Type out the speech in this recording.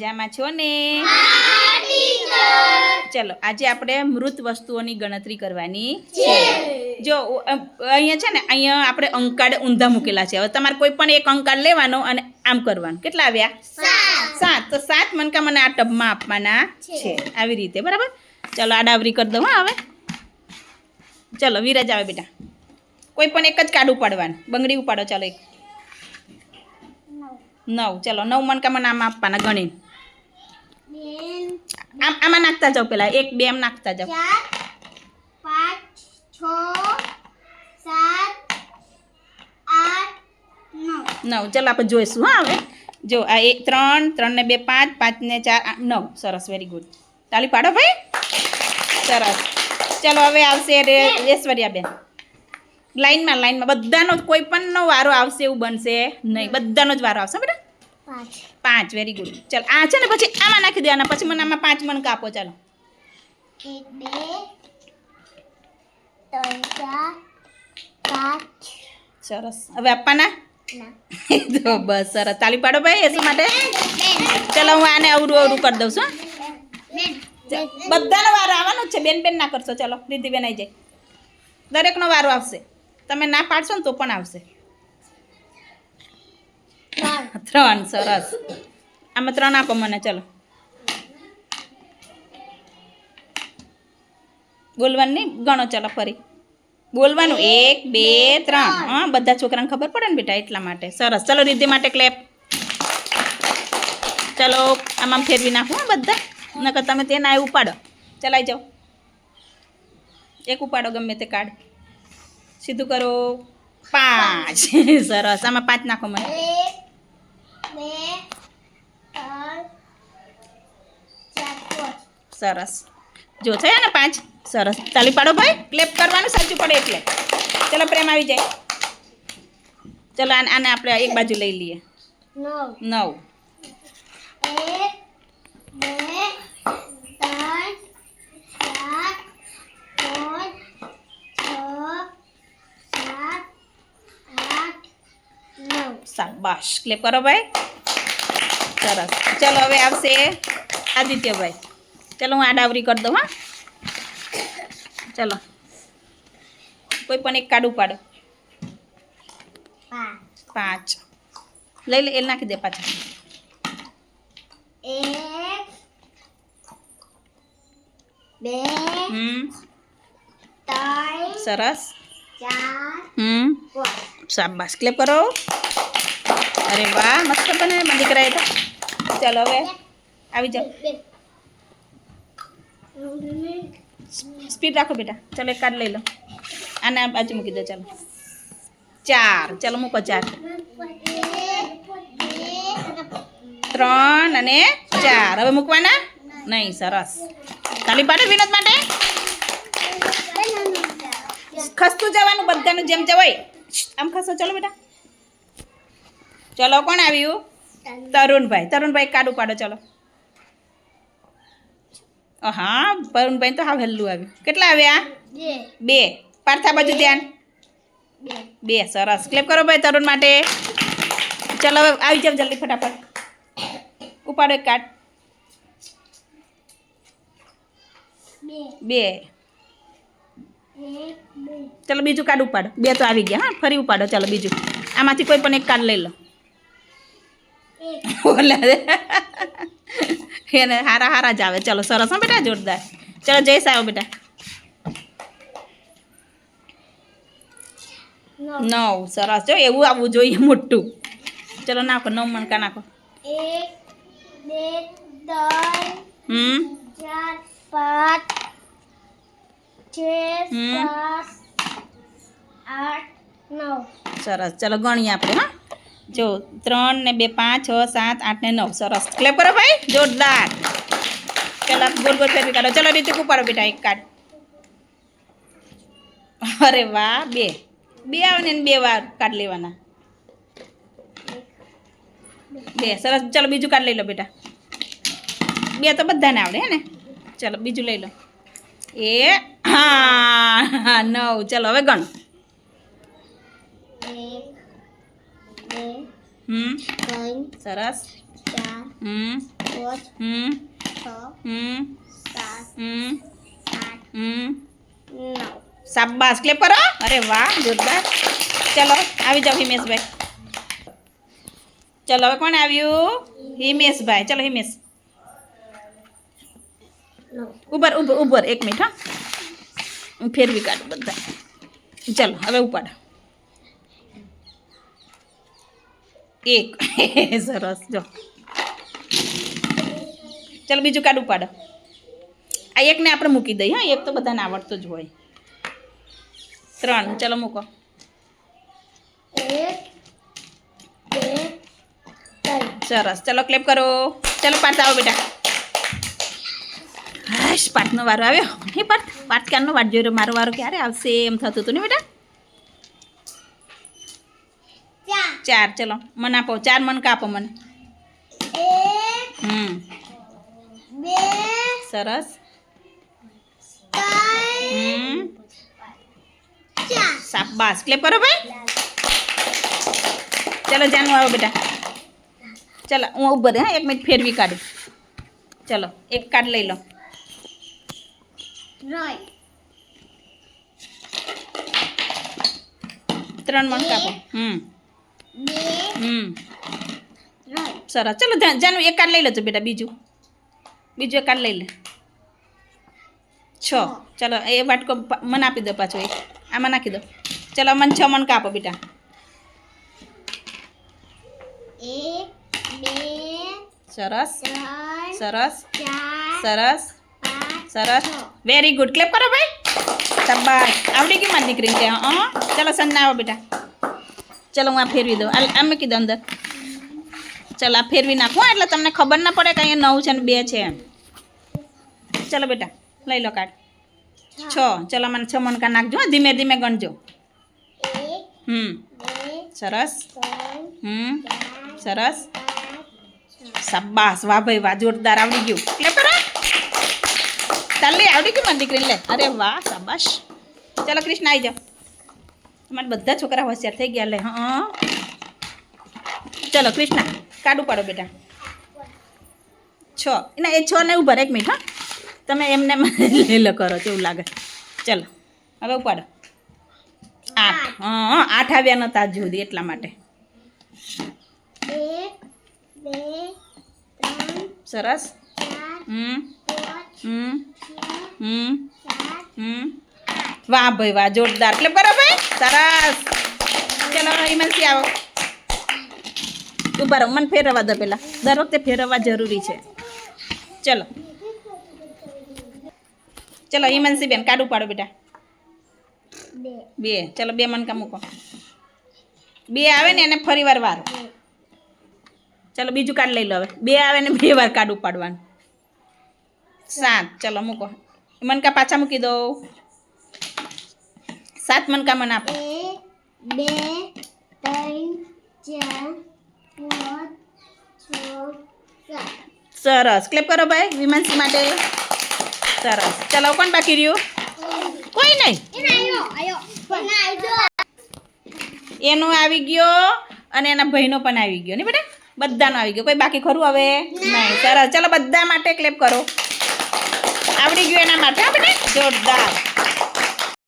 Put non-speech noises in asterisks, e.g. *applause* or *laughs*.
મજામાં છો ને? ચલો આજે આપણે મૃત વસ્તુઓની ગણતરી કરવાની છે. જો અહીંયા છે ને અહીંયા આપણે અંકાડ ઊંધા મૂકેલા છે. હવે તમારે કોઈ પણ એક અંકાડ લેવાનો અને આમ કરવાનું. કેટલા આવ્યા? સાત. તો સાત મનકા મને આ ટબમાં આપવાના છે. આવી રીતે બરાબર? ચલો આ ડાવરી કરી દઉં હવે. ચલો વિરાજ આવે બેટા. કોઈ પણ એક જ કાર્ડ ઉપાડવાનું. બંગડી ઉપાડો ચાલો એક. નવ. ચલો નવ મનકા મને આમાં આપવાના ગણીને. આમ આમાં નાખતા જાઓ પેલા એક બે એમ નાખતા જાઓ. ચાર પાંચ છ સાત આઠ નવ. નવ. ચલો આપણે જોઈશું હા હવે. જો આ એક ત્રણ ત્રણ ને બે પાંચ પાંચ ને ચાર નવ. સરસ વેરી ગુડ તાલી પાડો ભાઈ. સરસ. ચાલો હવે આવશે રે ઐશ્વર્યાબેન. લાઈનમાં લાઈનમાં. બધાનો જ કોઈ પણનો વારો આવશે એવું બનશે. નહીં બધાનો જ વારો આવશે બેટા પાંચ. વેરી ગુડ ચાલ આ છે ને પછી આમાં નાખી દેવાના. પછી મને આમાં પાંચ મણ કાપો ચાલો. એક બે ત્રણ ચાર પાંચ. સરસ. હવે આપવાના? *laughs* તો બસ સરસ. તાલી પાડો ભાઈ એસી માટે. ચાલો હું આને અવરું અવરું કરી દઉં છું? બધાનો વારો આવવાનો જ છે. બેન બેન ના કરશો. ચલો રીધિબેન આવી જાય. દરેકનો વારો આવશે. તમે ના પાડશો ને તો પણ આવશે. ત્રણ સરસ. આમાં ત્રણ આપો મને, ચલો. બોલવાનું નહીં? ગણો, ચલો, ફરી. બોલવાનું એક, બે, ત્રણ. હા, બધા છોકરાને ખબર પડે ને બેટા એટલા માટે. સરસ. ચલો રીતિ માટે ક્લેપ ચલો, આમાં ફેરવી નાખો, હા, બધા. નકર તમે તે ના ઉપાડો. ચલાઈ જાઓ. એક ઉપાડો ગમે તે કાર્ડ સીધું કરો. પાંચ. *laughs* સરસ. આમાં પાંચ નાખો મને. બે ત્રણ સરસ. જો થયા ને પાંચ? સરસ. તાલી પાડો ભાઈ. ક્લેપ કરવાનું સાચું પડે એટલે. ચલો પ્રેમ આવી જાય. ચલો આને આપણે એક બાજુ લઈ લઈએ. નવ. શાબાશ. ક્લેપ કરો ભાઈ. સરસ. ચલો હવે આવશે આદિત્યભાઈ. ચલો હું આ ડાવરી કરી દઉં હા. ચલો. કોઈ પણ એક કાઢું પાડો પાંચ. પાંચ. લઈ લે એ નાખી દે પાછા. એક. બે. હમ. સરસ. હમ. શાબાશ. ક્લેપ કરો. અરે વાહ મસ્ત બને મારા દીકરાએ તો. ચાલો હવે આવી જાઓ. સ્પીડ રાખો બેટા. ચાલો એક કાર્ડ લઈ લો. આને બાજુ મૂકી દો ચાલો. ચાર. ચાલો મૂકો ચાર. ત્રણ અને ચાર. હવે મૂકવાના? નહીં સરસ. ખાલી પાડે વિનોદ માટે. ખસતું જવાનું બધાનું જેમ જવાય. આમ ખસો. ચાલો બેટા. ચલો કોણ આવ્યું? તરુણભાઈ તરુણભાઈ કાર્ડ ઉપાડો ચલો. હા તરુણભાઈ તો હા વહેલું આવ્યું. કેટલા આવ્યા? બે. પાર્થા બાજુ ધ્યાન. બે. સરસ. ક્લેપ કરો ભાઈ તરુણ માટે. ચલો હવે આવી જાવ જલ્દી ફટાફટ. ઉપાડો એક કાર્ડ બે. ચલો બીજું કાર્ડ ઉપાડો. બે તો આવી ગયા હા. ફરી ઉપાડો. ચલો બીજું. આમાંથી કોઈ પણ એક કાર્ડ લઈ લો. ઓલા એને હારા હારા જ આવે. ચલો સરસ હા બેટા જોરદાર. ચલો જઈશ સાહેબ બેટા. નવ. સરસ. જો એવું આવવું જોઈએ મોટું. ચલો નાખો નવ મણકા નાખો. એક બે ત્રણ હમ? ચાર પાંચ છ સાત આઠ નવ. સરસ. ચલો ગણીએ આપણે હા? જો ત્રણ ને બે, પાંચ, છ, સાત, આઠ ને નવ. સરસ. ક્લેપ કરો ભાઈ. જોરદાર. ચલો ગોલ ગોલ ફેરવી કાઢો. ચલો રીતે ઉપાડો બેટા? એક કાર્ડ અરે વાહ, બે. બે આવે ને બે વાર કાર્ડ લેવાના. બે. સરસ. ચલો, બીજું કાર્ડ લઈ લો બેટા. બે તો બધાને આવડે, હે ને? ચલો, બીજું લઈ લો. એ હા, નવ. ચલો, હવે ગણ એક બે હમ. ત્રણ સરસ. ચાર હમ. પાંચ હમ. છ હમ. સાત હમ. આઠ હમ. નવ. શાબાશ. ક્લેપ અરે વાહ જોરદાર. ચલો આવી જાઓ હિમેશભાઈ. ચલો હવે કોણ આવ્યું? હિમેશભાઈ. ચલો હિમેશ. ઉભર ઉભર ઉભર. એક મિનિટ હા. ફેરવી કાઢું બધા ચલો હવે ઉપાડો. એક. *laughs* સરસ જો. ચાલો બીજું કાઢું પાડો આ એકને આપણે મૂકી દઈએ હા એક તો બધાને આવડતું જ હોય. ત્રણ. ચાલો મૂકો. સરસ. ચાલો ક્લેપ કરો. ચાલો પાર્થ આવો બેટા. હાશ પાર્થનો વારો આવ્યો. હે પાર્થ? પાર્થ ક્યારનો વાટ જોઈ રહ્યો? મારો વારો ક્યારે આવશે? એમ થતું હતું ને બેટા? ચાર ચલો મને આપો ચાર મન કાપો મને. હમ. સરસ. હમ. શાબાશ. ક્લેપ કરો ભાઈ. ચલો જાનું આવો બેટા. ચલો હું ઉભર હા એક મિનિટ ફેરવી કાઢું. ચલો એક કાર્ડ લઈ લો. ત્રણ મણ કાપો હમ. હમ. સરસ. ચલો ધ્યાન જાનું એક કાર્ડ લઈ લેજો બેટા બીજું. બીજું એક કાર્ડ લઈ લે. છ. ચલો એ વાટકો મને આપી દો પાછો એક. આમાં નાખી દો. ચલો મને છ મણકા કાપો બેટા. સરસ. સરસ. સરસ. સરસ. વેરી ગુડ ક્લેપ કરો ભાઈ. શાબાશ. આવડી ગઈ મારી દીકરી કે હા? ચલો સંજના આવો બેટા. ચલો હું આ ફેરવી દઉં. આ મૂકી દો અંદર. ચાલો આ ફેરવી નાખું એટલે તમને ખબર ના પડે કે અહીંયા નવ છે ને બે છે એમ. ચાલો બેટા, લઈ લો કાર્ડ. છ. ચાલો મને છ મણકા નાખજો ધીમે ધીમે ગણજો. હમ. સરસ. હમ. સરસ. શાબાશ. વાહ ભાઈ, વાહ, જોરદાર આવડી ગયું. એટલે કરો ચાલ આવડી ગયું મારી દીકરીને, લે. અરે વાહ, શાબાશ. ચાલો કૃષ્ણ આવી જાઓ. તમારે બધા છોકરા હોશિયાર થઈ ગયા લે હા ચલો કૃષ્ણા કાઢું પાડો બેટા. છ. ના એ છ ને ઊભા રહો, એક મિનિટ હા. તમે એમને *laughs* લેલો કરો કેવું લાગે? ચલો હવે ઉપાડો. આઠ. હા આઠ આવ્યા નતા જ સુધી એટલા માટે. સરસ. હમ. હમ. હમ. હમ. વાહ ભાઈ વાહ જોરદાર. એટલે ભાઈ સરસ. ચલો હિમંશી આવો. ઊભા રહો મને ફેરવવા દો પેલા. દર વખતે ફેરવવા જરૂરી છે. ચલો. ચલો હિમંશી બેન કાઢું પાડો બેટા. બે. ચલો બે મનકા મૂકો. બે આવે ને એને ફરી વાર વાર. ચલો બીજું કાર્ડ લઈ લો હવે. બે આવે ને બે વાર કાર્ડ ઉપાડવાનું સાત. ચલો મૂકો. મનકા પાછા મૂકી દો સાત મનકા મને આપો એક બે ત્રણ ચાર પાંચ છ સાત. સરસ. ક્લેપ કરો ભાઈ વિમાનસી માટે. સરસ. ચાલો કોણ બાકી રહ્યું? કોઈ નહીં. એના આવી ગયો અને એના ભાઈનો પણ આવી ગયો. ને બેટા? બધાનો આવી ગયો. કોઈ બાકી ખરું હવે? નહીં. સરસ. ચાલો બધા માટે ક્લેપ કરો. આવડી ગયું એના માટે હા જોરદાર.